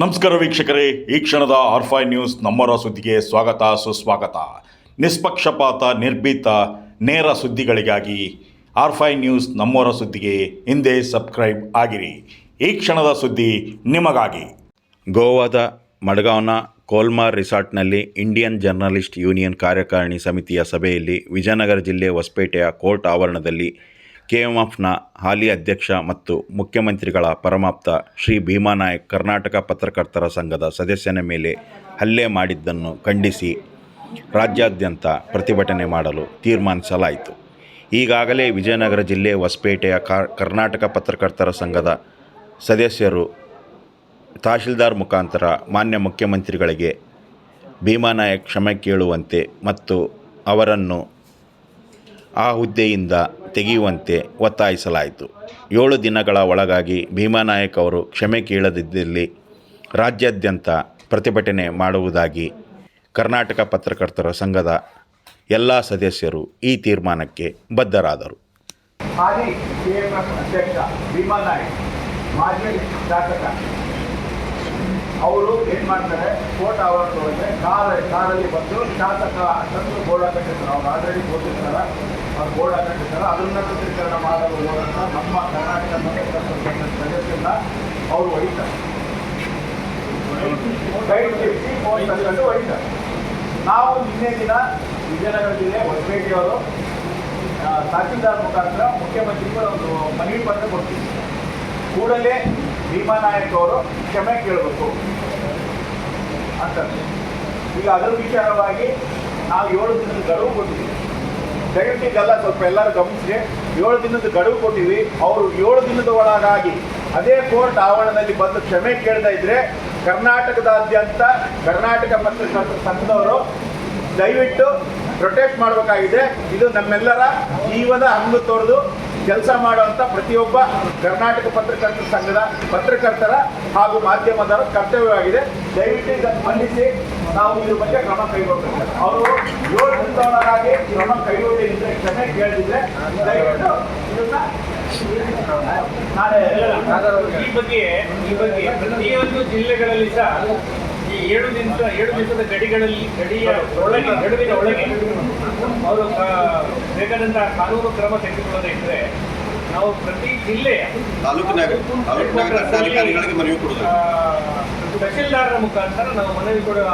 ನಮಸ್ಕಾರ ವೀಕ್ಷಕರೇ, ಈ ಕ್ಷಣದ ಆರ್ಫೈ ನ್ಯೂಸ್ ನಮ್ಮರ ಸುದ್ದಿಗೆ ಸ್ವಾಗತ, ಸುಸ್ವಾಗತ. ನಿಷ್ಪಕ್ಷಪಾತ, ನಿರ್ಭೀತ, ನೇರ ಸುದ್ದಿಗಳಿಗಾಗಿ ಆರ್ಫೈ ನ್ಯೂಸ್ ನಮ್ಮರ ಸುದ್ದಿಗೆ ಹಿಂದೆ ಸಬ್ಸ್ಕ್ರೈಬ್ ಆಗಿರಿ. ಈ ಕ್ಷಣದ ಸುದ್ದಿ ನಿಮಗಾಗಿ. ಗೋವಾದ ಮಡ್ಗಾವ್ನ ಕೋಲ್ಮಾರ್ ರಿಸಾರ್ಟ್ನಲ್ಲಿ ಇಂಡಿಯನ್ ಜರ್ನಲಿಸ್ಟ್ ಯೂನಿಯನ್ ಕಾರ್ಯಕಾರಿಣಿ ಸಮಿತಿಯ ಸಭೆಯಲ್ಲಿ ವಿಜಯನಗರ ಜಿಲ್ಲೆ ಹೊಸಪೇಟೆಯ ಕೋರ್ಟ್ ಆವರಣದಲ್ಲಿ ಕೆಎಂಎಫ್ನ ಹಾಲಿ ಅಧ್ಯಕ್ಷ ಮತ್ತು ಮುಖ್ಯಮಂತ್ರಿಗಳ ಪರಮಾಪ್ತ ಶ್ರೀ ಭೀಮಾನಾಯಕ್ ಕರ್ನಾಟಕ ಪತ್ರಕರ್ತರ ಸಂಘದ ಸದಸ್ಯನ ಮೇಲೆ ಹಲ್ಲೆ ಮಾಡಿದ್ದನ್ನು ಖಂಡಿಸಿ ರಾಜ್ಯಾದ್ಯಂತ ಪ್ರತಿಭಟನೆ ಮಾಡಲು ತೀರ್ಮಾನಿಸಲಾಯಿತು. ಈಗಾಗಲೇ ವಿಜಯನಗರ ಜಿಲ್ಲೆ ಹೊಸಪೇಟೆಯ ಕರ್ನಾಟಕ ಪತ್ರಕರ್ತರ ಸಂಘದ ಸದಸ್ಯರು ತಹಶೀಲ್ದಾರ್ ಮುಖಾಂತರ ಮಾನ್ಯ ಮುಖ್ಯಮಂತ್ರಿಗಳಿಗೆ ಭೀಮಾನಾಯಕ್ ಕ್ಷಮೆ ಕೇಳುವಂತೆ ಮತ್ತು ಅವರನ್ನು ಆ ಹುದ್ದೆಯಿಂದ ತೆಗೆಯುವಂತೆ ಒತ್ತಾಯಿಸಲಾಯಿತು. ಏಳು ದಿನಗಳ ಒಳಗಾಗಿ ಭೀಮಾನಾಯಕ್ ಅವರು ಕ್ಷಮೆ ಕೇಳದಿದ್ದಲ್ಲಿ ರಾಜ್ಯಾದ್ಯಂತ ಪ್ರತಿಭಟನೆ ಮಾಡುವುದಾಗಿ ಕರ್ನಾಟಕ ಪತ್ರಕರ್ತರ ಸಂಘದ ಎಲ್ಲ ಸದಸ್ಯರು ಈ ತೀರ್ಮಾನಕ್ಕೆ ಬದ್ಧರಾದರು. ಹಾಲಿ ಅಧ್ಯಕ್ಷ ಭೀಮಾ ನಾಯಕ್, ಮಾಜಿ ಶಾಸಕ ಅವರು ಏನು ಮಾಡ್ತಾರೆ? ಕೋರ್ಟ್ ಆವರಣದೊಳಗೆ ಕಾರ್ ಕಾರಲ್ಲಿ ಬಂದು ಶಾಸಕ ತಂದು ಬೋರ್ಡ್ ಆಲ್ರೆಡಿ ಓದಿರ್ತಾರ ಬೋರ್ಡ್ ಹಾಕಿರ್ತಾರೆ ಅದನ್ನ ಚಿತ್ರೀಕರಣ ಮಾಡಲು ಹೋದಂಥ ನಮ್ಮ ಕರ್ನಾಟಕ ಸದಸ್ಯರನ್ನ ಅವರು ಒಯ್ತಾರೆ. ನಾವು ನಿನ್ನೆ ದಿನ ವಿಜಯನಗರ ಜಿಲ್ಲೆ ಹೊಸಪೇಟೆಯವರು ತಹಸೀಲ್ದಾರ್ ಮುಖಾಂತರ ಮುಖ್ಯಮಂತ್ರಿಗಳು ಒಂದು ಮನವಿ ಪತ್ರ ಕೊಡ್ತೀವಿ. ಕೂಡಲೇ ಭೀಮಾ ನಾಯಕ್ ಅವರು ಕ್ಷಮೆ ಕೇಳಬೇಕು ಅಂತ. ಈಗ ಅದರ ವಿಚಾರವಾಗಿ ನಾವು ಏಳು ದಿನದ ಗಡುವು ಕೊಟ್ಟಿದ್ದೀವಿ. ದಯವಿಟ್ಟು ಇದೆಲ್ಲ ಸ್ವಲ್ಪ ಎಲ್ಲರೂ ಗಮನಿಸಿ ಏಳು ದಿನದ ಗಡುವು ಕೊಟ್ಟಿವಿ ಅವರು ಏಳು ದಿನದ ಒಳಗಾಗಿ ಅದೇ ಕೋರ್ಟ್ ಆವರಣದಲ್ಲಿ ಬಂದು ಕ್ಷಮೆ ಕೇಳ್ತಾ ಇದ್ರೆ ಕರ್ನಾಟಕದಾದ್ಯಂತ ಕರ್ನಾಟಕ ಪತ್ರಕರ್ತರ ಸಂಘದವರು ದಯವಿಟ್ಟು ಪ್ರೊಟೆಕ್ಟ್ ಮಾಡಬೇಕಾಗಿದೆ. ಇದು ನಮ್ಮೆಲ್ಲರ ಜೀವದ ಹಂಗು ತೊರೆದು ಕೆಲಸ ಮಾಡುವಂಥ ಪ್ರತಿಯೊಬ್ಬ ಕರ್ನಾಟಕ ಪತ್ರಕರ್ತರ ಸಂಘದ ಪತ್ರಕರ್ತರ ಹಾಗೂ ಮಾಧ್ಯಮದ ಕರ್ತವ್ಯವಾಗಿದೆ. ದಯವಿಟ್ಟು ಇದನ್ನು ಮನ್ನಿಸಿ. ನಾವು ಇದ್ರ ಬಗ್ಗೆ ಕ್ರಮ ಕೈಗೊಳ್ಬೇಕು. ಅವರು ಏಳು ದಿನದೊಳಗಾಗಿ ಕ್ರಮ ಕೈಗೊಂಡಿದ್ರೆ ಕ್ಷಮೆ ಕೇಳಿದ್ರೆ ದಯವಿಟ್ಟು ಇದನ್ನ ನಾಳೆ ಈ ಬಗ್ಗೆ ಈ ಬಗ್ಗೆ ಪ್ರತಿಯೊಂದು ಜಿಲ್ಲೆಗಳಲ್ಲಿ ಸಹ ಈ ಏಳು ದಿವಸ ಏಳು ದಿವಸದ ಗಡಿಗಳಲ್ಲಿ ಗಡಿಯ ಒಳಗೆ ಗಡುವಿನ ಒಳಗೆ ಅವರು ಬೇಕಾದಂತಹ ಕಾನೂನು ಕ್ರಮ ತೆಗೆದುಕೊಳ್ಳೋದಿದ್ರೆ ನಾವು ಪ್ರತಿ ಜಿಲ್ಲೆಯ ತಾಲೂಕಿನ ತಾಲೂಕಿನ ದಂಡಾಧಿಕಾರಿಗಳಿಗೆ ಮನವಿ ಕೊಡೋದು. ತಹಶೀಲ್ದಾರರ ಮುಖಾಂತರ ನಾವು ಮನವಿ ಕೊಡುವ